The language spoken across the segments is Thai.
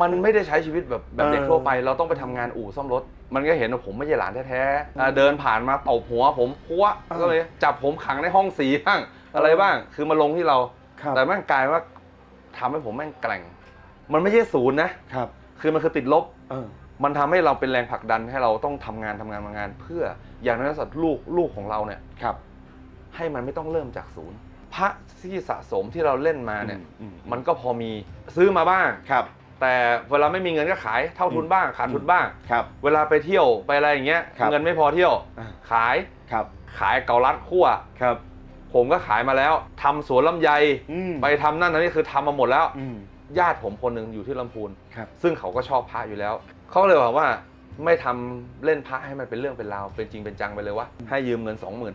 มันไม่ได้ใช้ชีวิตแบบแบบเด็กเออทั่วไป เราต้องไปทำงานอู่ซ่อมรถ มันก็เห็นว่าผมไม่ใช่หลานแท้ๆอ่าเดินผ่านมาตบหัวผมพัวก็เลยจับผมขังในห้องสีบ้างอะไรบ้าง คือมาลงที่เรา ครับ แต่แม่งกลายว่าทำให้ผมแม่งแกร่ง มันไม่ใช่ศูนย์นะ ครับคือมันคือติดลบ เออ มันทำให้เราเป็นแรงผลักดันให้เราต้องทำงานทำงานทำงาน เพื่ออย่างนั้นสัตว์ลูกลูกของเราเนี่ย ครับ ให้มันไม่ต้องเริ่มจากศูนย์ พระที่สะสมที่เราเล่นมาเนี่ย อืมมันก็พอมีซื้อมาบ้าง ครับ แต่เวลาไม่มีเงินก็ขายเท่าทุนบ้างขาดทุนบ้าง ครับ เวลาไปเที่ยวไปอะไรอย่างเงี้ยครับ เงินไม่พอเที่ยวอ่าขายครับขายเกาลัดคั่ว ครับผมก็ขายมาแล้วทำสวนลำไย อืมไปทำนั่นทำนี่คือทำมาหมดแล้ว อืมญาติผมคนหนึ่งอยู่ที่ลำพูน ครับ ซึ่งเขาก็ชอบพระอยู่แล้ว เขาก็เลยบอกว่าไม่ทำเล่นพระให้มันเป็นเรื่องเป็นราวเป็นจริงเป็นจังไปเลยว่าให้ยืมเงินสองหมื่น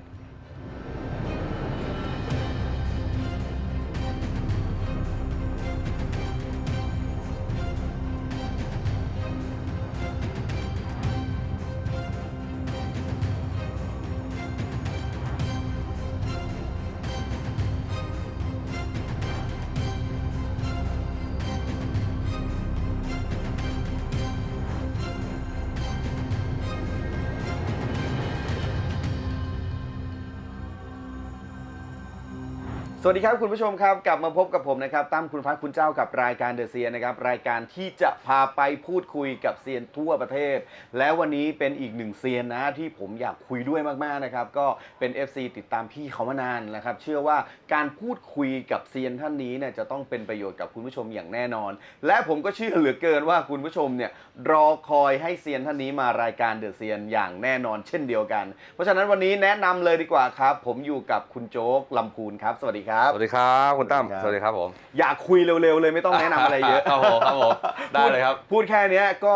สวัสดีครับคุณผู้ชมครับกลับมาพบกับผมนะครับตั้มคุณพักคุณเจ้ากับรายการเดอะเซียนนะครับรายการที่จะพาไปพูดคุยกับเซียนทั่วประเทศ และวันนี้เป็นอีกหนึ่งเซียนนะที่ผมอยากคุยด้วยมากๆนะครับก็เป็น FC ติดตามพี่เขามานานนะครับเชื่อว่าการพูดคุยกับเซียนท่านนี้เนี่ยจะต้องเป็นประโยชน์กับคุณผู้ชมอย่างแน่นอน และผมก็เชื่อเหลือเกินว่าคุณผู้ชมเนี่ยรอคอยให้เซียนท่านนี้มารายการเดอะเซียนอย่างแน่นอน เช่นเดียวกัน เพราะฉะนั้นวันนี้แนะนำเลยดีกว่าครับผมอยู่กับคุณโจ๊กลำพูนครับสวัสดีครับสวัสดีครับคุณตั้มสสวัวัสสดีดีคครัรับบผม อยากคุยเร็วๆเลยไม่ต้องแนะนำอะไรเยอะ ครับผมครับผมได้เลยครับ พูดแค่เนี้ยก็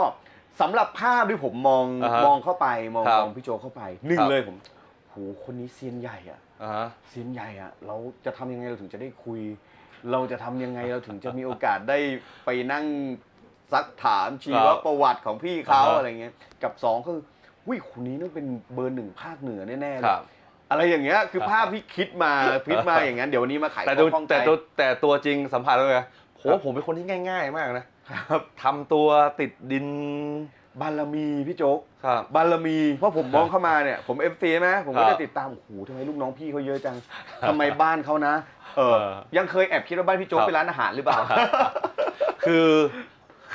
สำหรับภาพที่ผมมองอ่าฮะมองเข้าไปมองครับมองพี่โจเข้าไปหนึ่งครับเลยผมโหคนนี้เซียนใหญ่อะอ่าฮะเซียนใหญ่อะเราจะทำยังไงเราถึงจะได้คุย เราจะทำยังไงเราถึงจะมีโอกาสได้ไปนั่งซักถามชีวประวัติของพี่เขาอ่าฮะอะไรเงี้ย กับสองก็คือวิคนนี้ต้องเป็นเบอร์หนึ่งภาคเหนือแน่ๆเลครัยบ อะไรอย่างเงี้ยคือครับภาพที่คิดมาคิดมาอย่างนั้นเดี๋ยววันนี้มาไขแต่ข้ตัอวข้องใจแต่ตัวแต่ตัวจริงสัมผัสเลยผมครับว่าผมเป็นคนที่ง่าย ๆ มากนะครับทำตัวติดดินบารมีพี่โจ๊กครับ บารมีเพราะผมมองเข้ามาเนี่ยผมเอฟซีไหมผมก็ครัจะบติดตามโอ้โหทำไมลูกน้องพี่เขาเยอะจังทำไมบ้านเขานะ เออ เออยังเคยแอบคิดว่าบ้านพี่โจ๊กครับ เป็นร้านอาหารหรือเปล่า คือ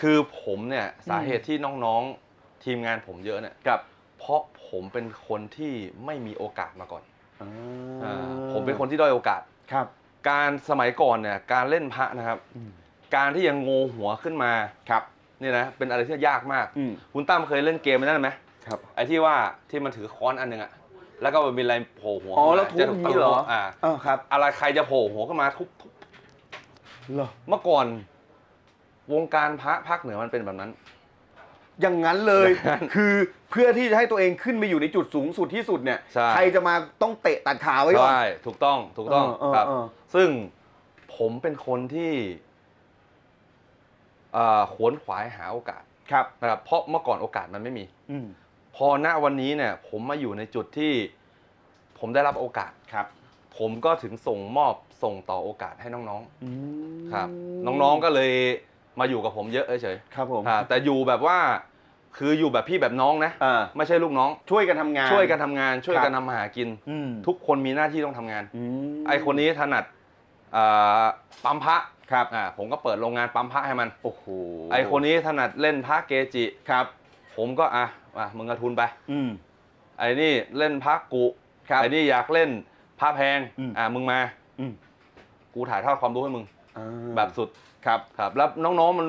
คือผมเนี่ยสาเหตุที่น้องๆทีมงานผมเยอะเนี่ยครับ เพราะ ผมเป็นคนที่ไม่มีโอกาสมาก่อนอ่าอ่าผมเป็นคนที่ด้อยโอกาส ครับการสมัยก่อนเนี่ยการเล่นพระนะครับ อืมการที่ยังโงหัวขึ้นมาครับนี่นะเป็นอะไรที่ยากมาก อืมคุณตั้มเคยเล่นเกมนั่นไหมครับ ไอ้ที่ว่าที่มันถือค้อนอันหนึงอะแล้วก็มีอะไรโผล่หัวอ๋อขึ้นมาแล้วทุบจะอย่างนี้เหรอ อ่าอ๋อครับอะไรใครจะโผล่หัวขึ้นมาทุบทุบเหรอเมื่อก่อน วงการพระภาคเหนือมันเป็นแบบนั้น อย่างนั้นเลย อย่างนั้นคือเพื่อที่จะให้ตัวเองขึ้นไปอยู่ในจุดสูงสุดที่สุดเนี่ยใช่ใครจะมาต้องเตะตัดขาไว้ก่อน ใช่ถูกต้องถูกต้องเออเออครับ เออ ซึ่งผมเป็นคนที่อ่าขวนขวายหาโอกาสครับ นะครับเพราะเมื่อก่อนโอกาสมันไม่มี อืมพอณวันนี้เนี่ย ผมมาอยู่ในจุดที่ ผมได้รับโอกาส ครับ ผมก็ถึงส่งมอบส่งต่อโอกาสให้น้องอืมๆครับ น้องๆก็เลย มาอยู่กับผมเยอะเฉยครับผมๆอ่าแต่อยู่แบบว่า คืออยู่แบบพี่แบบน้องนะ อ่าไม่ใช่ลูกน้อง ช่วยกันทำงานช่วยกันทำงานช่วยกันครัทำบมาหากิน อืมทุกคนมีหน้าที่ต้องทำงาน อืมไอคนนี้ถนัดอ่าปั๊มพระครับอ่าผมก็เปิดโรงงานปั๊มพระให้มัน โอ้โหไอคนนี้ถนัดเล่นพระเกจิ ครับผมก็อะอะมึงกระทุนไป อืม ไอ้นี่เล่นพระกุครับไอ้นี่อยากเล่นพระแพงอืมอ่ามึงมา อืม กูถ่ายทอดความรู้ให้มึง อ่าแบบสุดครับครับ แล้วน้องๆมัน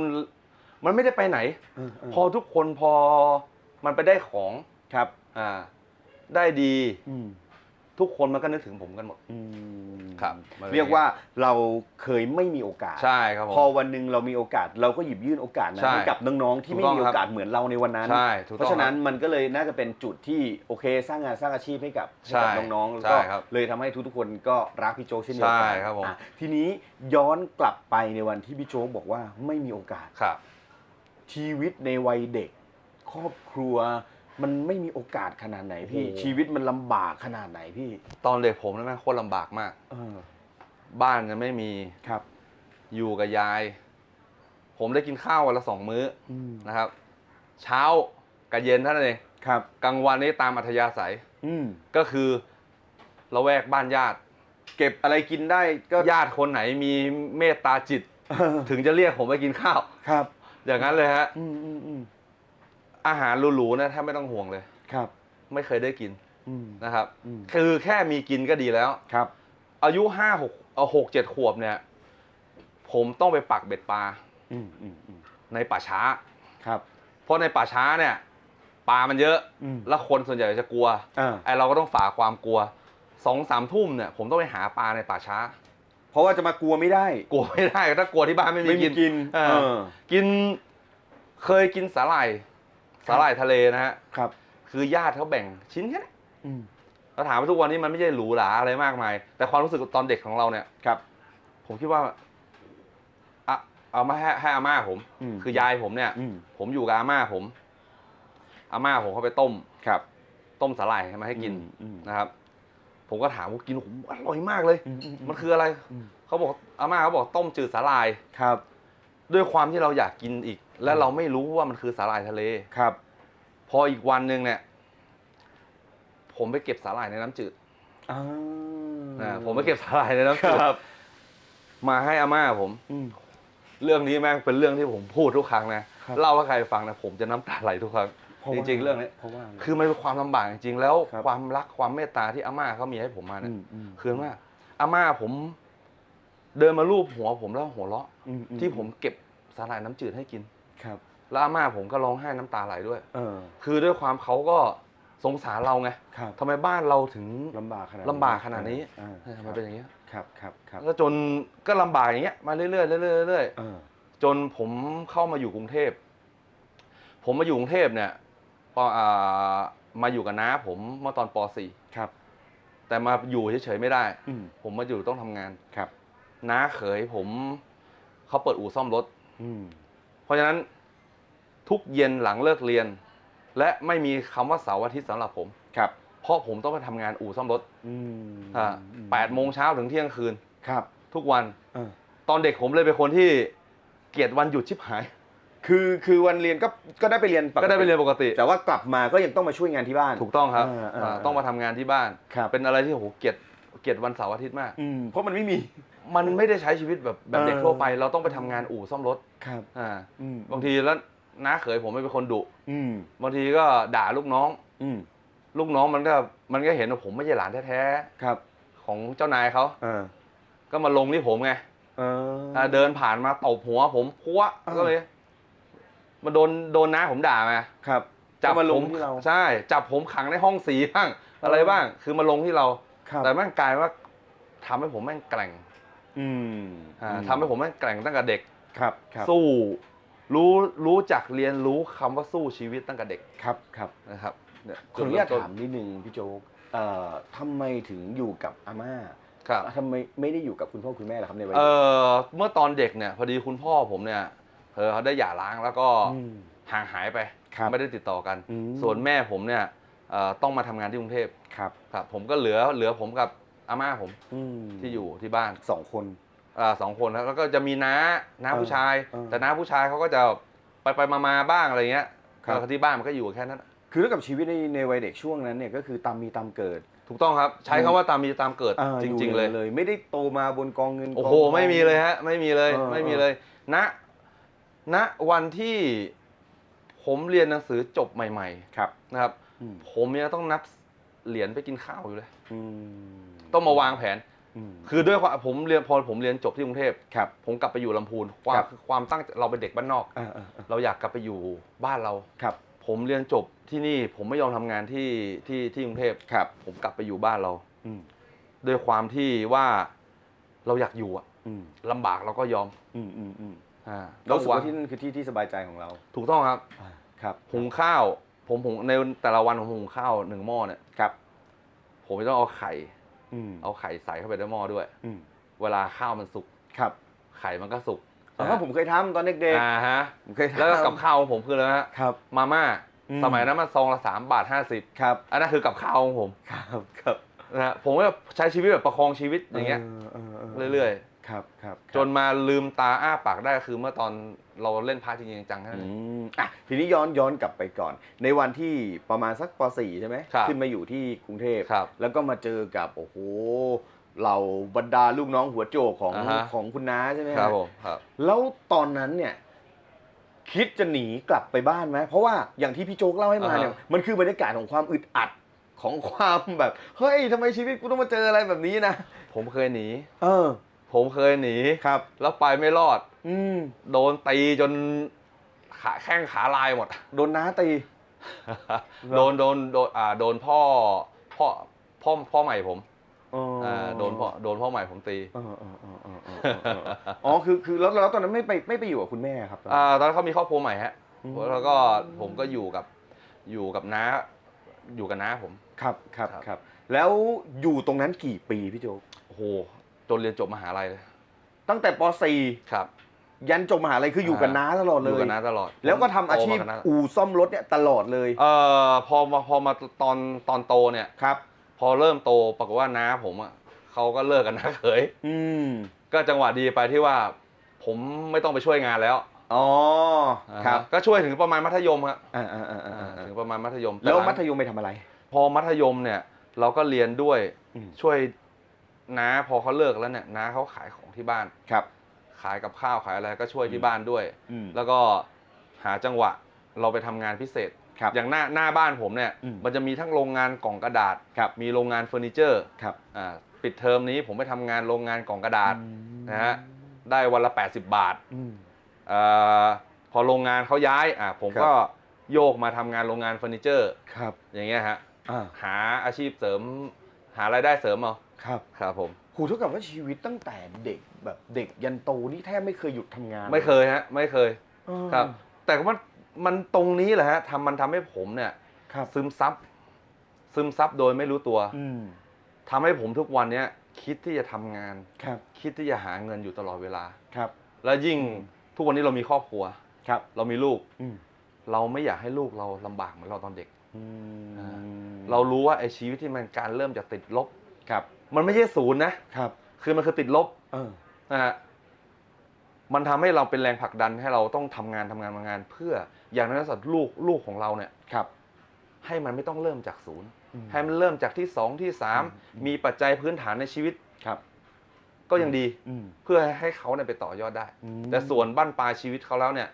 มันไม่ได้ไปไหน เออเออพอทุกคนพอมันไปได้ของครับ อ่า ได้ดี อืม ทุกคนมันก็นึกถึงผมกันหมดอืมครับมันเป็นเรียกว่าเราเคยไม่มีโอกาส ใช่ครับผม พอวันหนึ่งเรามีโอกาสเราก็หยิบยื่นโอกาสนั้นใช่ให้กับน้องๆที่ไม่ถูกต้องมีคโอรับกาสเหมือนเราในวันนั้น ใช่ถูกเพต้องราะฉะนั้นคบมันก็เลยน่าจะเป็นจุดที่โอเคสร้างงานสร้างอาชีพให้กับให้ใช่กับน้องๆแล้วใช่ก็ครับเลยทำให้ทุกๆคนก็รักพี่โจ๊กเช่นเดียวกัใช่ครับผม อะทีนี้ย้อนกลับไปในวันที่พี่โจ๊กบอกว่าไม่มีโอกาส ครับ ชีวิตในวัยเด็ก ครอบครัว มันไม่มีโอกาสขนาดไหนพี่ โอ้โห ชีวิตมันลำบากขนาดไหนพี่ตอนเด็กผมนั่นแม่งโคตรลำบากมาก เออบ้านก็ไม่มีครับ อยู่กับยาย ผมได้กินข้าววันละสองมื้ออืมนะครับ เช้ากับเย็นเท่านั้นเองครับ กลางวันนี้ตามอัธยาศัยอืมก็คือละแวกบ้านญาติ เก็บอะไรกินได้ก็ญาติคนไหนมีเมตตาจิต เออถึงจะเรียกผมไปกินข้าว ครับ อย่างนั้นเลยฮะ อืมอืมอืม อาหารหรูๆนะแทบไม่ต้องห่วงเลย ครับไม่เคยได้กินอืมนะครับ อืมคือแค่มีกินก็ดีแล้ว ครับ อายุห้าหกเอาหกเจ็ดขวบเนี่ย ผมต้องไปปักเบ็ดปลาอืมอืมอืมในป่าช้า ครับ เพราะในป่าช้าเนี่ยปลามันเยอะอืมแล้วคนส่วนใหญ่จะกลัวอ่าไอเราก็ต้องฝ่าความกลัวสองสามทุ่มเนี่ย ผมต้องไปหาปลาในป่าช้า เพราะว่าจะมากลัวไม่ได้ กลัวไม่ได้ถ้ากลัวที่บ้านไม่มีไม่มีกิน กิน เออเออกินเคยกินสาหร่าย สาหร่ายทะเลนะฮะครับ คือญาติเขาแบ่งชิ้นแค่นี้อืมเราถามว่าทุกวันนี้มันไม่ใช่หรูหราอะไรมากมาย แต่ความรู้สึกตอนเด็กของเราเนี่ย ครับ ผมคิดว่าอะเอามาให้ให้อาม่าผม อืมคือยายผมเนี่ย อืมผมอยู่กับอาม่าผม อาม่าผมเขาไปต้ม ครับต้มสาหร่ายมาให้กินอืมอืมนะครับ ผมก็ถามว่ากินผมอร่อยมากเลย อืมอืมมันคืออะไรมเขาบอกอาม่าเขาบอกต้มจืดสาหร่าย ครับ ด้วยความที่เราอยากกินอีก และเราไม่รู้ว่ามันคือสาหร่ายทะเล ครับ พออีกวันหนึ่งเนี่ย ผมไปเก็บสาหร่ายในน้ำจืดอ่าอ่าผมไปเก็บสาหร่ายในน้ำจืดครับ มาให้อาม่าผม อืม เรื่องนี้แม่งเป็นเรื่องที่ผมพูดทุกครั้งนะครับ เล่าให้ใครฟังนะผมจะน้ำตาไหลทุกครั้งเพาะว่าจริงๆเรื่องนี้เพราะว่า คือมันเป็นความลำบากจริงๆแล้วครับ ความรักความเมตตาที่อาม่าเขามีให้ผมมาเนี่ยมมคือว่าอาม่าผม เดินมาลูบหัวผมแล้วหัวเราะอือืที่ผมเก็บสาหร่ายน้ำจืดให้กิน ครับแล้วอาม่าผมก็ร้องไห้น้ำตาไหลด้วย เออคือด้วยความเขาก็สงสารเราไงครับทำไมบ้านเราถึง ลำบากขนาดลำบากขนาดนี้ อ่าเออทำไมเป็นอย่างเงี้ยครับครับครับแล้วจนก็ลำบากอย่างเงี้ยมาเรื่อยๆเรื่อยๆเรื่อยๆเออจนผมเข้ามาอยู่กรุงเทพ ผมมาอยู่กรุงเทพเนี่ยปอ่ามาอยู่กับน้าผมเมื่อตอนป ครับ .4 แต่มาอยู่เฉยๆไม่ได้ อืมผมมาอยู่ต้องทำงาน ครับ น้าเขยผมเขาเปิดอู่ซ่อมรถอืมเพราะฉะนั้นทุกเย็นหลังเลิกเรียน และไม่มีคำว่าเสาร์อาทิตย์สำหรับผมครับ เพราะผมต้องไปทำงานอู่ซ่อมรถอืมอ่าแปดโมงเช้าถึงเที่ยงคืนครับ ทุกวันเออตอนเด็กผมเลยเป็นคนที่เกลียดวันหยุดชิบหาย คือคือวันเรียนก็ก็ได้ไปเรียนปติก็ได้ไปเรียนปกติ แต่ว่ากลับมาก็ยังต้องมาช่วยงานที่บ้าน ถูกต้องครับอ่าอ่าอ่าต้องมาทำงานที่บ้านครับเป็นอะไรที่โหเกลียด เกลียดวันเสาร์อาทิตย์มาก อืมเพราะมันไม่มี มันไม่ได้ใช้ชีวิตแบบแบบเด็กเออทั่วไป เราต้องไปทำงานอู่ซ่อมรถครับ อ่าอืมบางทีแล้วน้าเขยผมไม่เป็นคนดุอืมบางทีก็ด่าลูกน้อง อืมลูกน้องมันก็มันก็เห็นว่าผมไม่ใช่หลานแท้ครับๆของเจ้านายเขาเออก็มาลงที่ผมไงเอออ่าเดินผ่านมาตบหัวผมพัวเออก็เลยมาโดนโดนน้าผมด่ามาครับจับก็มาลผงมที่เรา ใช่ จับผมขังในห้องสีบ้างอะไรบ้าง คือมาลงที่เรา ครับ แต่แม่งกลายว่าทำให้ผมแม่งแกร่งอืมอ่าทำให้ผมแม่งแกร่งตั้งแต่เด็ก ครับครับสู้ รู้รู้จักเรียนรู้คำว่าสู้ชีวิตตั้งแต่เด็กครับครับนะครับเนี่ยขออนุญาตจนถามนิดนึงพี่โจ๊กเอ่อทำไมถึงอยู่กับอาม่าครับ ทำไมไม่ได้อยู่กับคุณพ่อคุณแม่ล่ะครับในวัยเอเด็กอเมื่อตอนเด็กเนี่ยพอดีคุณพ่อผมเนี่ยเออเขาได้หย่าร้างแล้วก็มห่างหายไป ครับ ไม่ได้ติดต่อกัน อืมส่วนแม่ผมเนี่ยเอ่อ ต้องมาทำงานที่กรุงเทพครับครับ ผมก็เหลือเหลือผมกับอาม่าผมอืมที่อยู่ที่บ้านสองคนอ่าสองคนครับแล้วก็จะมีน้าน้าเออผู้ชายเออแต่น้าผู้ชายเขาก็จะไปไปมามาบ้างอะไรเงี้ยครับแล้วที่บ้านมันก็อยู่แค่นั้น คือเท่ากับชีวิตในในวัยเด็กช่วงนั้นเนี่ยก็คือตามมีตามเกิด ถูกต้องครับ ใช้คำว่าตามมีตามเกิดอ่าจอริง ๆ เลยเลย ไม่ได้โตมาบนกองเงินโอ้กงโหทงไม่มีเลยฮะไม่มีเลยเออไม่มีเลยณณวันที่ผมเรียนหนังสือจบใหม่ครับๆนะครับ อืมผมยังต้องนับเหรียญไปกินข้าวอยู่เลย อืมต้องมาวางแผน อืม คือด้วยความผมเรียนพอผมเรียนจบที่กรุงเทพครับผมกลับไปอยู่ลำพูนความครับความตั้งเราเป็นเด็กบ้านนอก อ่าอ่าอ่าเราอยากกลับไปอยู่บ้านเรา ครับ ผมเรียนจบที่นี่ผมไม่ยอมทำงานที่ที่ที่กรุงเทพครับผมกลับไปอยู่บ้านเรา อืมด้วยความที่ว่าเราอยากอยู่อะอืมลำบากเราก็ยอมอืมอืมอืมอ่าเรารู้สึกวางว่าที่นั่นคือที่ที่สบายใจของเราถูกต้องครับ อ่าครับ หุงข้าว ผมหุงในแต่ละวันผมหุงข้าวหนึ่งหม้อเนี่ยครับ ผมจะต้องเอาไข่อืมเอาไข่ใส่เข้าไปในหม้อด้วย อืมเวลาข้าวมันสุกครับไข่มันก็สุกอ๋อผมเคยทำตอนเด็กอ่าฮะๆผมเคยทำแล้วก็กับข้าวของผมคืออะไรฮะครับ มาม่าอืม สมัยนั้นมันซองละสามบาทห้าสิบครับอันนั้นคือกับข้าวของผมครับครับนะฮะผมก็ใช้ชีวิตแบบประคองชีวิตอย่างเงี้ย เออเรื่อยๆ ครับครับๆจนมาลืมตาอ้าปากได้คือเมื่อตอนเราเล่นพาร์ทจริงๆจังๆแค่นั้นอืเองมอะทีนี้ย้อนย้อนกลับไปก่อน ในวันที่ประมาณสักป .4 ใช่ไหมครับขึ้นมาอยู่ที่กรุงเทพครับแล้วก็มาเจอกับโอ้โหเหล่าบรรดาลูกน้องหัวโจกของอ่าฮะของคุณน้าใช่ไหมฮะครับผมครับ แล้วตอนนั้นเนี่ย คิดจะหนีกลับไปบ้านไหมเพราะว่าอย่างที่พี่โจ๊กเล่าให้มาเนี่ยอ่าฮะมันคือบรรยากาศของความอึดอัดของความแบบ เฮ้ยทำไมชีวิตกูต้องมาเจออะไรแบบนี้นะ ผมเคยหนี เออ ผมเคยหนีครับ แล้วไปไม่รอด อืมโดนตีจนขาแข้งขาลายหมด โดนน้าตี โดนโดนโดนอ่าโดนพ่อพ่อพ่อพ่อใหม่ผมอ๋ออ่าโดนพ่อโดนพ่อใหม่ผมตีเออเออเออเออเออเอออ๋อคือคือแล้วแล้วตอนนั้นไม่ไปไม่ไปอยู่กับคุณแม่ครับตอนนั้น อ่าตอนนั้นเขามีครอบครัวใหม่ฮะอืม แล้วก็ผมก็อยู่กับอยู่กับน้าอยู่กับน้าผม ครับครับครับครับแล้วอยู่ตรงนั้นกี่ปีพี่โจ๊กโอ้โห จนเรียนจบมหาลัยเลยตั้งแต่ป ครับ .4 ยันจบมหาลัยคืออยู่กับน้าตลอดอเลยยู่กับน้าตลอดแล้วก็ทำอาชีพโตมกับน้อู่ซ่อมรถเนี่ยตลอดเลยเอ่อพอมาพอมาตอนตอนโตเนี่ย ครับ พอเริ่มโตปรากฏว่าน้าผมอะเขาก็เลิกกันน้าเขยอืมก็จังหวะดีไปที่ว่า ผมไม่ต้องไปช่วยงานแล้วอ๋อครับอ่าก็ช่วยถึงประมาณมัธยมครับอ่าอ่าอ่าอ่าอ่าถึงประมาณมัธยมแล้วต่หงมัธยมไปทำอะไร พอมัธยมเนี่ย เราก็เรียนด้วยอืม ช่วย น้าพอเขาเลิกแล้วเนี่ยน้าเขาขายของที่บ้าน ครับ ขายกับข้าวขายอะไรก็ช่วยที่บ้านด้วย อืมแล้วก็หาจังหวะเราไปทำงานพิเศษ ครับอย่างหน้าหน้าบ้านผมเนี่ย อืม มันจะมีทั้งโรงงานกล่องกระดาษ ครับ มีโรงงานเฟอร์นิเจอร์ครับอ่าปิดเทอมนี้ผมไปทำงานโรงงานกล่องกระดาษอืมนะฮะ ได้วันละ 80 บาทอืมอาพอโรงงานเขาย้ายอะผมครับ ก็โยกมาทำงานโรงงานเฟอร์นิเจอร์ ครับ อย่างเงี้ยฮะ อ่า หาอาชีพเสริม หารายได้เสริมเอา ครับครับผมครูเท่ากับว่าชีวิตตั้งแต่เด็กแบบเด็กยันโตนี่แทบไม่เคยหยุดทำงานไม่เคยฮะไม่เคยเออครับ แต่ว่ามันตรงนี้แหละฮะทำมันทำให้ผมเนี่ย ครับซึมซับซึมซับโดยไม่รู้ตัวอืมทำให้ผมทุกวันเนี้ยคิดที่จะทำงาน ครับคิดที่จะหาเงินอยู่ตลอดเวลา ครับแล้วยิ่งทุกวันนี้เรามีครอบครัว ครับเรามีลูก อืมเราไม่อยากให้ลูกเราลำบากเหมือนเราตอนเด็ก อืมเรารู้ว่าไอ้ชีวิตที่มันการเริ่มจากติดลบ ครับ มันไม่ใช่ศูนย์นะครับ คือมันคือติดลบเออนะฮะมันทำให้เราเป็นแรงผลักดันให้เราต้องทำงานทำงานทำงาน เพื่ออย่างนั้นสัตว์ลูกลูกของเราเนี่ยครับ ให้มันไม่ต้องเริ่มจากศูนย์อืมให้มันเริ่มจากที่สองที่สามอืมมีปัจจัยพื้นฐานในชีวิตครับ ก็ยังดีอืมเพื่อให้เขาเนี่ยไปต่อยอดได้อืมแต่ส่วนบั้นปลายชีวิตเขาแล้วเนี่ย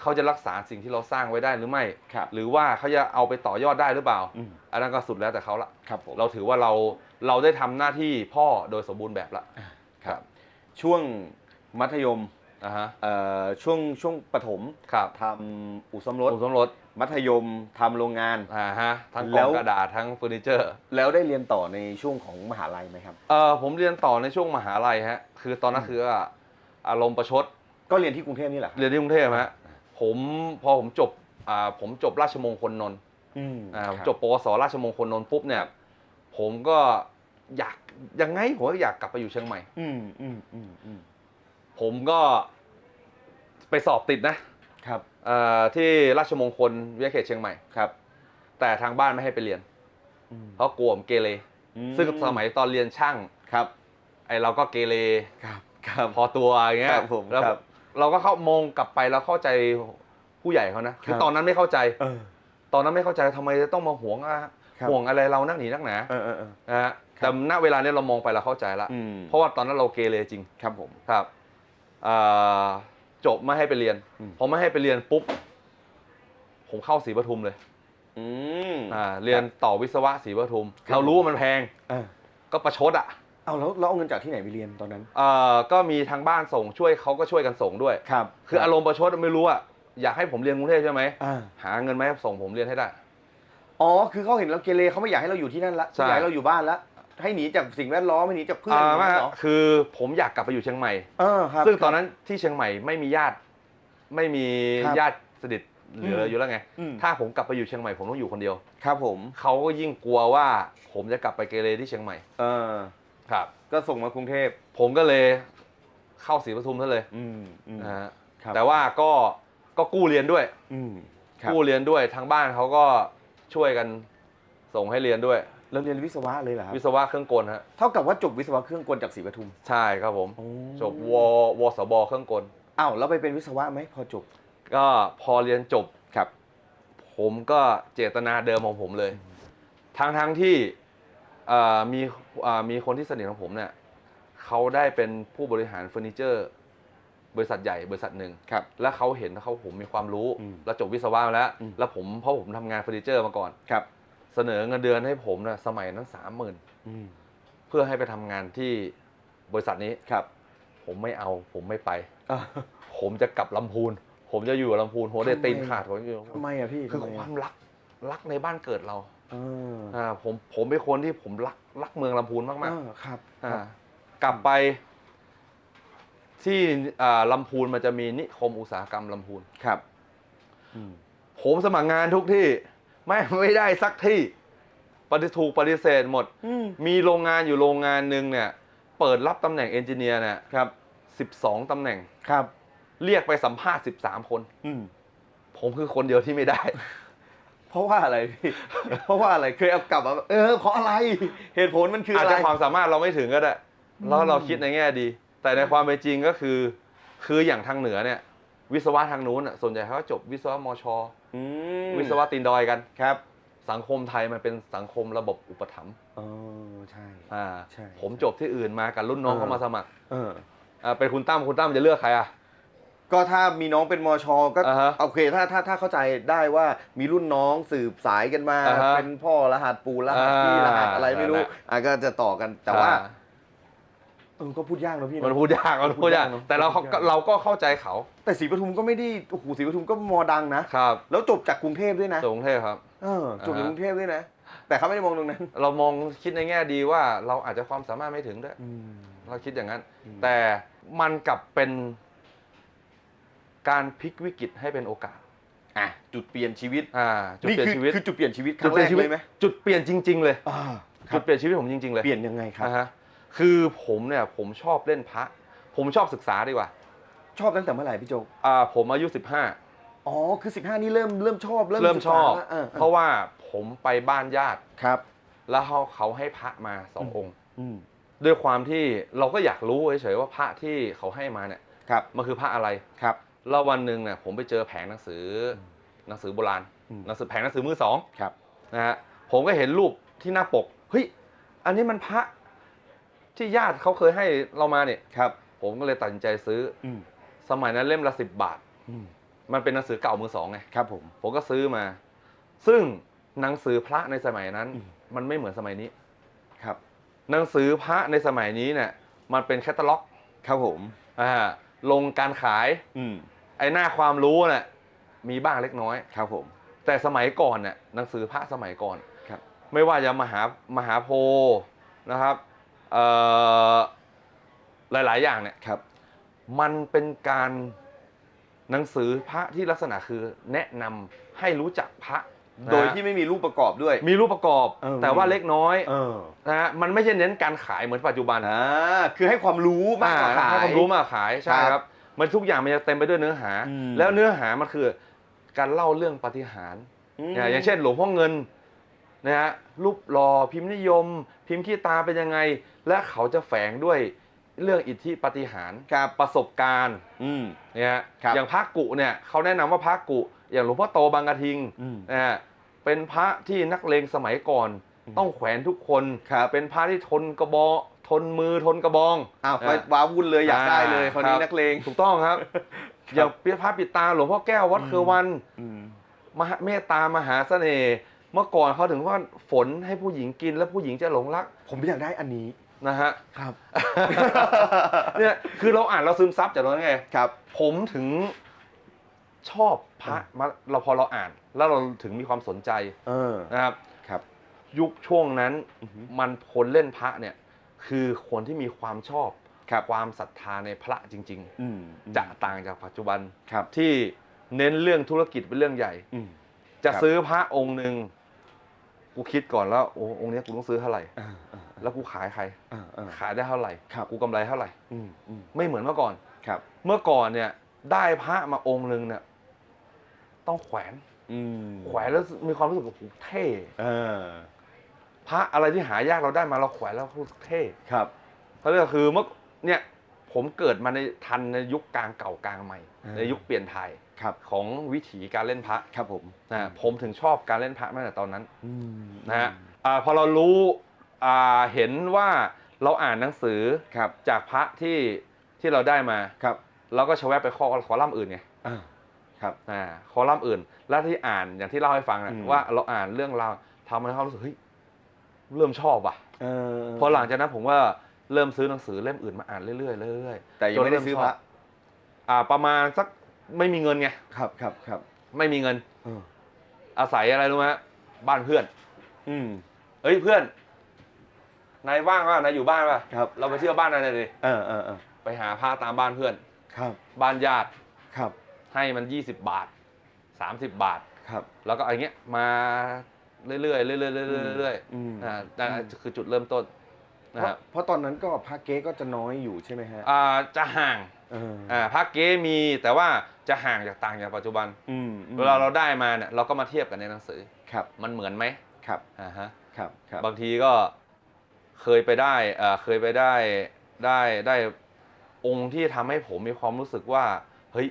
เขาจะรักษาสิ่งที่เราสร้างไว้ได้หรือไม่ครับหรือว่าเขาจะเอาไปต่อยอดได้หรือเปล่าอืมอันนั้นก็สุดแล้วแต่เขาละครับผมเราถือว่าเรา เราได้ทำหน้าที่พ่อโดยสมบูรณ์แบบละครับ ช่วงมัธยมอ่าฮะเอ่อช่วงช่วงประถมครับทำอู่ซ่อมรถผมสมรสมัธยมทำโรงงานอ่าฮะทั้งกแล้ล่องวกระดาษทั้งเฟอร์นิเจอร์ แล้วได้เรียนต่อในช่วงของมหาลัยไหมครับเอ่อผมเรียนต่อในช่วงมหาลัยฮะคือตอนนั้นคือว่าอารมณ์ประชด ก็เรียนที่กรุงเทพนี่แหละครับเรียนที่กรุงเทพฮะผมพอผมจบอ่าผมจบราชมงคลนนท์อืมอ่าผมครับจบปวสราชมงคลนนท์ปุ๊บเนี่ย ผมก็อยากยังไงผมก็อยากกลับไปอยู่เชียงใหม่ อืมอืมอืมอืมผมก็ไปสอบติดนะครับเอ่อที่ราชมงคลวิทยาเขตเชียงใหม่ ครับ แต่ทางบ้านไม่ให้ไปเรียน อืมเพราะกลัวผมเกเร อืซึ่งสมัยตอนเรียนช่าง ครับไอเราก็เกเรครับครับ พอตัวอย่างเงี้ยครับผมแล้วครับเราก็เข้ามองกลับไปแล้วเข้าใจผู้ใหญ่เขานะคือครับ ตอนนั้นไม่เข้าใจ เออ ตอนนั้นไม่เข้าใจทำไมจะต้องมาห่วงอะครับ ห่วงอะไรเรานักหนีนักหนาเออเออเออ นะฮะครับแต่ณเวลานี้เรามองไปเราเข้าใจละอืม เพราะว่าตอนนั้นเราเกเรจริงครับผม ครับอ่าจบไม่ให้ไปเรียนอืม พอไม่ให้ไปเรียนปุ๊บผมเข้าศรีปทุมเลยอืม อ่าเรียนต่อวิศวะศรีปทุม ครับ เรารู้ว่ามันแพงเออก็ประชดอะเอาแล้วเราเอาเงินจากที่ไหนไปเรียนตอนนั้น เอ่อก็มีทางบ้านส่งช่วยเขาก็ช่วยกันส่งด้วย ครับคืออารมณ์ประชดไม่รู้อะอยากให้ผมเรียนกรุงเทพใช่ไหมอ่าหาเงินมาให้ส่งผมเรียนให้ได้ อ๋อ คือเขาเห็นเราเกเรเขาไม่อยากให้เราอยู่ที่นั่นละใช่ อยากให้เราอยู่บ้านละให้หนีจากสิ่งแวดล้อมให้หนีจากเพื่อนอ่าไม่เหรอคือผมอยากกลับไปอยู่เชียงใหม่ เออครับ ซึ่งตอนนั้นที่เชียงใหม่ไม่มีญาติ ไม่มีครับญาติสนิทเหลืออืมอยู่แล้วไง อืมถ้าผมกลับไปอยู่เชียงใหม่ผมต้องอยู่คนเดียว ครับผม เขาก็ยิ่งกลัวว่าผมจะกลับไปเกเรที่เชียงใหม่ เออ ครับ ก็ส่งมากรุงเทพผมก็เลยเข้าศรีปทุมซะเลยอืมอืม นะฮะครับ แต่ว่าก็ก็กู้เรียนด้วย อืมครับ กู้เรียนด้วยทางบ้านเขาก็ ช่วยกันส่งให้เรียนด้วยแล้วเรียนวิศวะเลยเหรอครับ วิศวะเครื่องกลฮะเท่ากับว่าจบวิศวะเครื่องกลจากศรีปทุมใช่ครับผมโอ้จบววสบเครื่องกลอ้าวแล้วไปเป็นวิศวะไหมพอจบ ก็พอเรียนจบครับ ผมก็เจตนาเดิมของผมเลยทั้งทั้งๆที่เอ่อมีเอ่อมีคนที่สนิทของผมเนี่ยเขาได้เป็นผู้บริหารเฟอร์นิเจอร์ บริษัทใหญ่บริษัทหนึ่งครับ แล้วเขาเห็นว่าเขาผมมีความรู้อืมแล้วจบวิศวะมาแล้ว อืม แล้วผมเพราะผมทำงานเฟอร์นิเจอร์มาก่อน ครับเสนอเงินเดือนให้ผมนะสมัยนั้นสามหมื่นอืมเพื่อให้ไปทำงานที่บริษัทนี้ ครับผมไม่เอาผมไม่ไป อะ ผมจะกลับลำพูน ผมจะอยู่ลำพูนหัวเดทำไม ตีนขาดผมอยู่ทำไมอะพี่คือทำไความรักรักในบ้านเกิดเราเอออ่าผมผมเป็นคนที่ผมรักรักเมืองลำพูนมากอ่าครับๆอ่าครับ กลับไป ที่อ่าลำพูนมันจะมีนิคมอุตสาหกรรมลำพูน ครับอืมผมสมัครงานทุกที่ไม่ไม่ได้สักที่ปฏิถูกปฏิเสธหมด อืมมีโรงงานอยู่โรงงานหนึ่งเนี่ย เปิดรับตำแหน่งเอนจิเนียร์เนี่ยครับสิบสองตำแหน่ง ครับ เรียกไปสัมภาษณ์สิบสามคน อืมผมคือคนเดียวที่ไม่ได้ เพราะว่าอะไรพี่ เพราะว่าอะไรเคยเอากลับมาเออเพราะอะไรเหตุผลมันคืออาจอะไร จะความสามารถเราไม่ถึงก็ได้อืมแล้วเราคิดในแง่ดี แต่ในความเป็นจริงก็คือ คืออย่างทางเหนือเนี่ย วิศวะทางนู้นน่ะส่วนใหญ่เขาก็จบวิศวะมช อืมวิศวะตีนดอยกัน ครับสังคมไทยมันเป็นสังคมระบบอุปถัมภ์เออใช่ อ่าใช่ผมจบที่อื่นมากับรุ่นน้องเออ เข้ามาสมัครเออ อ่าเป็นคุณตั้มคุณตั้มจะเลือกใครอะ ก็ถ้ามีน้องเป็นมช ก็อ่าฮะโอเคถ้าถ้าถ้าเข้าใจได้ว่ามีรุ่นน้องสืบสายกันมา อ่าฮะเป็นพ่อรหัสปู่รหัสอ่าพี่รหัสอะไรไม่รู้นั่นแหละอะก็จะต่อกันแต่ว่าอ่ เออก็พูดยากนะพี่มันเนาะพูดยากมันพูดยากพูดยากเนอะแต่เราพูดยาก เราก็เข้าใจเขาแต่ศรีปทุมก็ไม่ได้โอ้โหศรีปทุมก็มอดังนะ ครับแล้วจบจากกรุงเทพด้วยนะจบกรุงเทพครับ เออจบจากอ่าฮะกรุงเทพด้วยนะ แต่เขาไม่ได้มองตรงนั้นเรามองคิดในแง่ดีว่าเราอาจจะความสามารถไม่ถึงด้วย เราคิดอย่างนั้นอืมแต่มันกลับเป็นการพลิกวิกฤตให้เป็นโอกาสอะจุดเปลี่ยนชีวิตอ่าจุดเปลี่ยนคือชีวิตคือจุดเปลี่ยนชีวิตคจุรั้ดงเปแรลี่ยนกชีวิเลตยไหมจุดเปลี่ยนจริง ๆ เลย อ่าคจุรัดบเปลี่ยนชีวิตผมจริง ๆ เลยเปลี่ยนยังไงครับ นะฮะ คือผมเนี่ยผมชอบเล่นพระ ผมชอบศึกษาดีกว่าชอบตั้งแต่เมื่อไหร่พี่โจกอ่าผมอายุ15 อ๋อ คือ 15 นี่เริ่มเริ่มชอบเริ่มเริ่มชอบศึกษาแล้วเออเพราะว่าผมไปบ้านญาติ ครับ แล้วเขาเขาให้พระมาสององค์ อืมด้วยความที่เราก็อยากรู้เฉยๆว่าพระที่เขาให้มาเนี่ยครับมันคือพระอะไร ครับ แล้ววันหนึ่งเนี่ยผมไปเจอแผงหนังสืออหนังสือโบราณอืมหนังสือแผงหนังสือมือสองครับ นะฮะผมก็เห็นรูปที่หน้าปกเฮ้ยอันนี้มันพระ ที่ญาติเขาเคยให้เรามาเนี่ยครับ ผมก็เลยตัดสินใจซื้ออืมสมัยนั้นเล่มละสิบบาทอืมมันเป็นหนังสือเก่ามือสองไงครับผมผมก็ซื้อมา ซึ่งหนังสือพระในสมัยนั้นอืมมันไม่เหมือนสมัยนี้ครับ หนังสือพระในสมัยนี้เนี่ย มันเป็นแคตตาล็อก ครับผมอ่าลงการขาย อืมไอ้หน้าความรู้น่ะมีบ้างเล็กน้อยครับผม แต่สมัยก่อนเนี่ยหนังสือพระสมัยก่อนครับ ไม่ว่าจะมหามหาโพธิ์นะครับเอ่อ หลาย ๆ อย่างเนี่ยครับ มันเป็นการหนังสือพระที่ลักษณะคือแนะนำให้รู้จักพระนะโดยที่ไม่มีรูปประกอบด้วย มีรูปประกอบ เออ แต่ว่าเล็กน้อยเออนะฮะมันไม่ใช่เน้นการขายเหมือนปัจจุบัน อ่าคือให้ความรู้มากกว่าอ่ขาย ให้ความรู้มากกว่าขายใช่ครับครับมันทุกอย่างมันจะเต็มไปด้วยเนื้อหา อืม แล้วเนื้อหามันคือการเล่าเรื่องปาฏิหารย์มเนี่ยอย่างเช่น หลวงพ่อเงิน นะฮะรูปหล่อพิมพ์นิยม พิมพ์ขี้ตาเป็นยังไง และเขาจะแฝงด้วยเรื่องอิทธิปาฏิหารย์การประสบการณ์อืมเนี่ยฮะครับอย่างพระกุเนี่ยเขาแนะนำว่าพระกุ อย่างหลวงพ่อโตบางกระทิงอืมนะฮะเป็นพระที่นักเลงสมัยก่อน อืม ต้องแขวนทุกคนครับ เป็นพระที่ทนกระบอกทนมือทนกระบอง อ้าวอ่าไปว้าวุ่นเลยอยากได้เลยอ่าคนนี้ครับ นักเลง ถูกต้องครับ อย่างพระปิดตาหลวงพ่อแก้ววัดอืม เครือวัน อืม มหาเมตตามหาเสน่ห์ เมื่อก่อนเขาถึงว่าฝนให้ผู้หญิงกินแล้วผู้หญิงจะหลงรักผมอยากได้อันนี้นะฮะ ครับ เนี่ยคือเราอ่านเราซึมซับจากตรงนั้นไง ครับ ผมถึงชอบพระมาเราพอเราอ่าน แล้วเราถึงมีความสนใจเออนะครับ ครับ ยุคช่วงนั้นอือฮึมันคนเล่นพระเนี่ย คือคนที่มีความชอบครับความศรัทธาในพระจริงอืมๆจะต่างจากปัจจุบันครับที่เน้นเรื่องธุรกิจเป็นเรื่องใหญ่อืม จะครับซื้อพระองค์หนึ่งกูคิดก่อนแล้วโอ้องค์เนี้ยกูต้องซื้อเท่าไหร่อ่าอ่าแล้วกูขายใครอ่าอ่าขายได้เท่าไหร่ครับกูกำไรเท่าไหร่อืมอืมไม่เหมือนเมื่อก่อนครับ เมื่อก่อนเนี่ย ได้พระมาองค์หนึ่งเนี่ยต้องแขวนอืมแขวนแล้วมีความรู้สึกว่าโอ้โหเท่เออพระอะไรที่หายากเราได้มาเราแขวนแล้วเท่ครับเขาเรียกคือเมื่อเนี่ยผมเกิดมาในทันในยุคกลางเก่ากลางใหม่อ่าในยุคเปลี่ยนไทย ครับของวิถีการเล่นพระครับผมนะฮะผมถึงชอบการเล่นพระมาตั้งแต่ตอนนั้นอืมนะฮะอ่าพอเรารู้อ่าเห็นว่าเราอ่านหนังสือครับจากพระที่ที่เราได้มาครับเราก็ชะแวะไปข้อคอลัมน์อื่นไงอ่าครับอ่าคอลัมน์อื่น แล้วที่อ่านอย่างที่เล่าให้ฟังนะอืมว่าเราอ่านเรื่องราวทำให้เขารู้สึกเฮ้ยเริ่มชอบว่ะเออพอหลังจากนั้นผมว่าเริ่มซื้อหนังสือเล่มอื่นมาอ่านเรื่อยๆเรื่อยๆแต่ยังไม่ได้ซื้อพระอ่าประมาณสัก ไม่มีเงินไงครับครับครับไม่มีเงินเอออาศัยอะไรรู้ไหมฮะบ้านเพื่อน อืมเฮ้ยเพื่อนนายว่างป่ะนายอยู่บ้านป่ะครับเราไปเที่ยวบ้านนายหน่อยดิเออเออเออไปหาผ้าตามบ้านเพื่อน ครับบ้านญาติครับให้มัน 20 บาท 30 บาท ครับ แล้วก็อะไรเงี้ยมาเรื่อยๆเรื่อยๆเรื่อยๆเรื่อยอืมๆอ่านั่นคือจุดเริ่มต้นเพนะราะครับเพราะตอนนั้นก็พระเก๊ก็จะน้อยอยู่ใช่ไหมฮะอ่าจะห่างเอออ่าภาคเก้มีแต่ว่าจะห่างจากต่างจากปัจจุบันอืมอืมเวลาเราได้มาเนี่ยเราก็มาเทียบกันในหนังสือครับ มันเหมือนไหมครับอ่าฮะครับครับ บางทีก็เคยไปได้เอ่อเคยไปได้ได้ได้องค์ที่ทำให้ผมมีความรู้สึกว่า เฮ้ย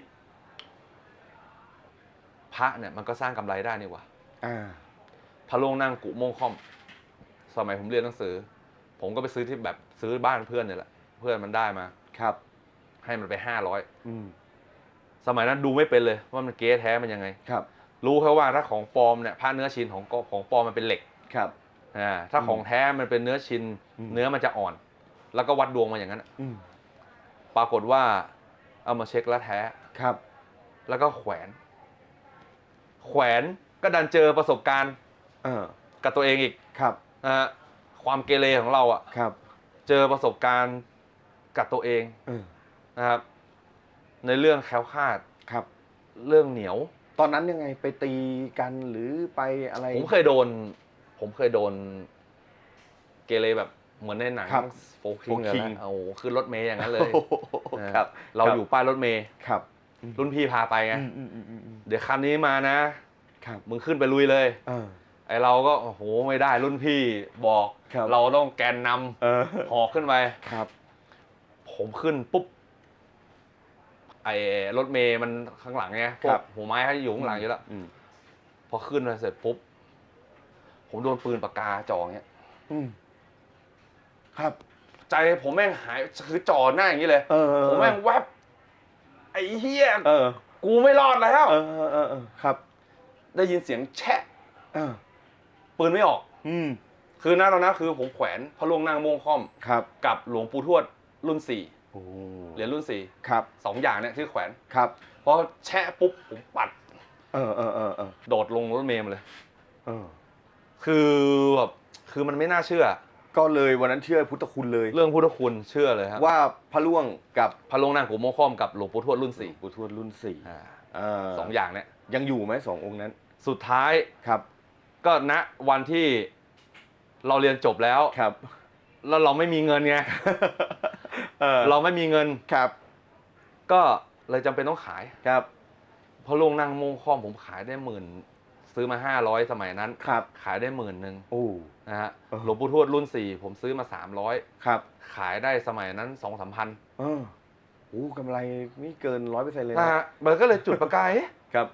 พระเนี่ยมันก็สร้างกำไรได้นี่หว่าอ่าพระโลงนั่งกุโมงค่อม สมัยผมเรียนหนังสือ ผมก็ไปซื้อที่แบบซื้อบ้านเพื่อนเนี่ยแหละ เพื่อนมันได้มา ครับ ให้มันไปห้าร้อยอืมสมัยนั้นดูไม่เป็นเลยว่ามันเก๊แท้มันยังไงครับ รู้แค่ว่าถ้าของปลอมเนี่ยผ้าเนื้อชิ้นของกของปลอมมันเป็นเหล็กครับอ่าถ้าของแท้มันเป็นเนื้อชิ้นอืมเนื้อมันจะอ่อน แล้วก็วัดดวงมาอย่างนั้นอะอืมปรากฏว่า เอามาเช็คแล้วแท้ครับ แล้วก็แขวน แขวนก็ดันเจอประสบการณ์ เออกับตัวเองอีกครับนะฮะความเกเรของเราอะครับ เจอประสบการณ์กับตัวเองเออ นะครับ ในเรื่องแคล้วคลาดครับ เรื่องเหนียว ตอนนั้นยังไงไปตีกันหรือไปอะไรผมเคยโดน ผมเคยโดน เกเรแบบเหมือนในหนังครับโฟคิง Folk เลย King นะโอ้โหขึ้นรถเมย์อย่างนั้นเลยโอ้โหนะครับ เราครับอยู่ป้ายรถเมย์ครับรุ่นพี่พาไปไงอืมอืมอืมอืมอืมเดี๋ยวคันนี้มานะ ครับมึงขึ้นไปลุยเลย เออ ไอเราก็โอ้โหไม่ได้รุ่นพี่บอก ครับ เราต้องแกนนำเออหอกขึ้นไป ครับ ผมขึ้นปุ๊บ ไอรถเมย์มันข้างหลังไงพวครักบ หัวไม้เขาอยู่ข้างหลังอยู่แล้ว อืมพอขึ้นมาเสร็จปุ๊บ ผมโดนปืนปากกาจ่ออย่างเงี้ย อืมครับ ใจผมแม่งหายคือจ่อหน้าอย่างนี้เลย เออผมแม่งแวบไอ้เหี้ยเออกูไม่รอดแล้ว เออเออเออเออครับได้ยินเสียงแชะ เออปืนไม่ออก อืมคือหน้าตอนนั้นคือผมแขวนพระลวงนางโมงค่อม ครับ กับหลวงปู่ทวดรุ่นสี่โอ้ เหรียญรุ่นสี่ครับสองอย่างเนี่ยที่แขวนครับพอแชะปุ๊บผมปัด เออเออเออเออโดดลงรถเมล์มาเลยเออคือแบบคือมันไม่น่าเชื่อ ก็เลยวันนั้นเชื่อพุทธคุณเลย เรื่องพุทธคุณเชื่อเลยครับว่าพระล่วงกับพระลงนางกุโมงค่อมกับหลวงปู่ทวดรุ่นสี่ปู่ทวดรุ่นสี่อ่าเออสองอย่างเนี่ยยังอยู่ไหมสององค์นั้น สุดท้ายครับ ก็ณวันที่เราเรียนจบแล้วครับ แล้วเราไม่มีเงินไง เออ เราไม่มีเงิน ครับก็เลยจำเป็นต้องขายครับเพราะลงนั่งโมงค่อมผมขายได้หมื่นซื้อมาห้าร้อยสมัยนั้น ครับขายได้หมื่นหนึ่งโอ้ นะฮะเออ หลวงปู่ทวดรุ่นสี่ผมซื้อมาสามร้อยครับขายได้สมัยนั้นสองสามพันเออโอ้กำไรนี่เกินร้อยเปอร์เซ็นต์เลยนะนะฮะมันก็เลยจุดประกายเอ๊ะครับ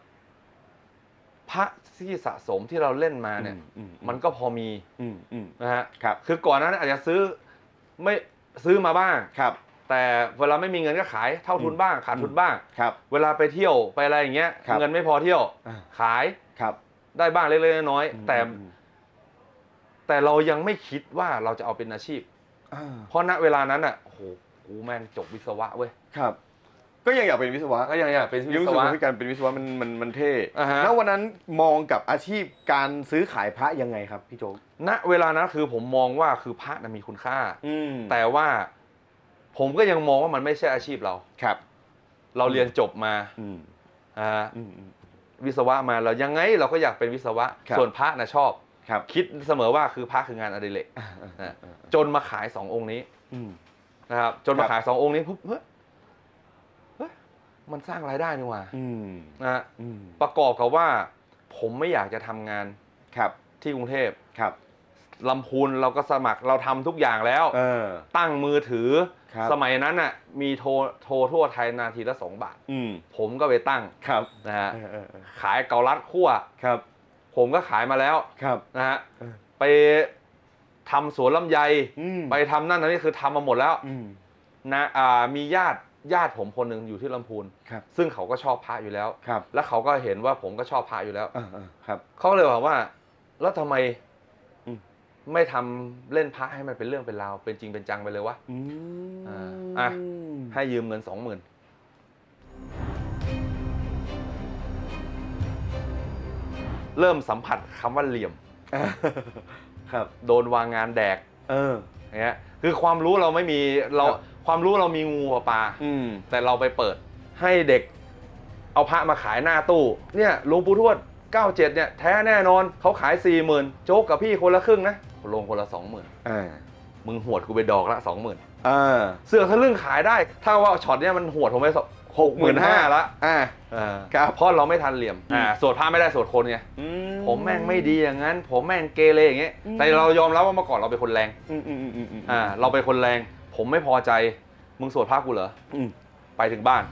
พระที่สะสมที่เราเล่นมาเนี่ย อือืมันก็พอมีอืมอืมนะฮะครับ คือก่อนหนั้านอาจจะซื้อไม่ ซื้อมาบ้างครับ แต่เวลาไม่มีเงินก็ขายเท่าทุนบ้างขาดทุนบ้างครับ เวลาไปเที่ยวไปอะไรอย่างเงี้ย ครับเงินไม่พอเที่ยว อ่า ขายครับได้บ้างเล็กๆน้อยอืมๆแต่อืมแต่เรายังไม่คิดว่าเราจะเอาเป็นอาชีพ อ่าเพราะณเวลานั้นอะโอ้โหกูแม่งจบวิศวะเว้ย ครับ ก็ยังอยากเป็นวิศวะก็ยังอยากเป็นยังวิรู้ศสึกวะ ว่าการเป็นวิศวะมันมันมันเท่อ่าฮะ แล้ววันนั้นมองกับอาชีพการซื้อขายพระยังไงครับพี่โจ๊กณเวลานั้นคือผมมองว่าคือพระนะมีคุณค่าอืมแต่ว่าผมก็ยังมองว่ามันไม่ใช่อาชีพเรา ครับเราเรียนจบมาอืมอ่าอืมอืม วิศวะมาเรายังไงเราก็อยากเป็นวิศวะ ครับ ส่วนพระนะชอบ ครับ คิดเสมอว่าคือพระคืองานอดิเรกอ่าอ่านะอ่าจนมาขายสององค์นี้อืม นะครับจนครัมาบขายสององค์นี้ปุ๊บเฮ้ยเฮ้ย มันสร้างรายได้นี่หว่าอืมนะฮะอืมประกอบกับว่า ผมไม่อยากจะทำงานครับที่กรุงเทพครับลำพูนเราก็สมัครเราทำทุกอย่างแล้ว เออ ตั้งมือถือ ครับ สมัยนั้นน่ะมีโทรโทรทั่วไทยนาทีละสองบาท อืมผมก็ไปตั้งครับนะฮะเออเออเออขายเกาลัดคั่ว ครับผมก็ขายมาแล้วครับ นะฮะเออ ไปทำสวนลำไย อืมไปทำนั่นอันนี้คือทำมาหมดแล้วอืมนะอ่ามีญาติ ญาติผมคนหนึ่งอยู่ที่ลำพูน ครับซึ่งเขาก็ชอบพระอยู่แล้ว ครับแล้วเขาก็เห็นว่าผมก็ชอบพระอยู่แล้ว เออเออครับ เขาเลยบอกว่า แล้วทำไมอืม ไม่ทำเล่นพระให้มันเป็นเรื่องเป็นราวเป็นจริงเป็นจังไปเลยวะ อืมอ่าอะ ให้ยืมเงินสองหมื่นเริ่มสัมผัสคำว่าเหลี่ยม ครับ โดนวางงานแดกเอออย่างเงี้ย คือความรู้เราไม่มีเราครับ ความรู้เรามีงูกับปลา อืม แต่เราไปเปิดให้เด็กเอาพระมาขายหน้าตู้ เนี่ยหลวงปู่ทวด 97 เนี่ยแท้แน่นอนเขาขาย 40,000 โจ๊กกับพี่คนละครึ่งนะลงคนละ 20,000 อ่า มึงหวดกูไปดอกละ 20,000 อ่า เสื้อทะลึ่งขายได้ ถ้าว่าช็อตเนี่ยมันหวดผมไป หกหมื่นห้าละอ่าอ่าครับเพราะเราไม่ทันเหลี่ยมอืมอ่าสวดพระไม่ได้สวดคนไงอืผมแม่งไม่ดีอย่างนั้น ผมแม่งเกเรอย่างเงี้ยอืมแต่เรายอมรับว่าเมื่อก่อนเราเป็นคนแรงอืมอืมอืมอืมอืมอ่าเราเป็นคนแรง ผมไม่พอใจมึงสวดพระกูเหรออืมไปถึงบ้าน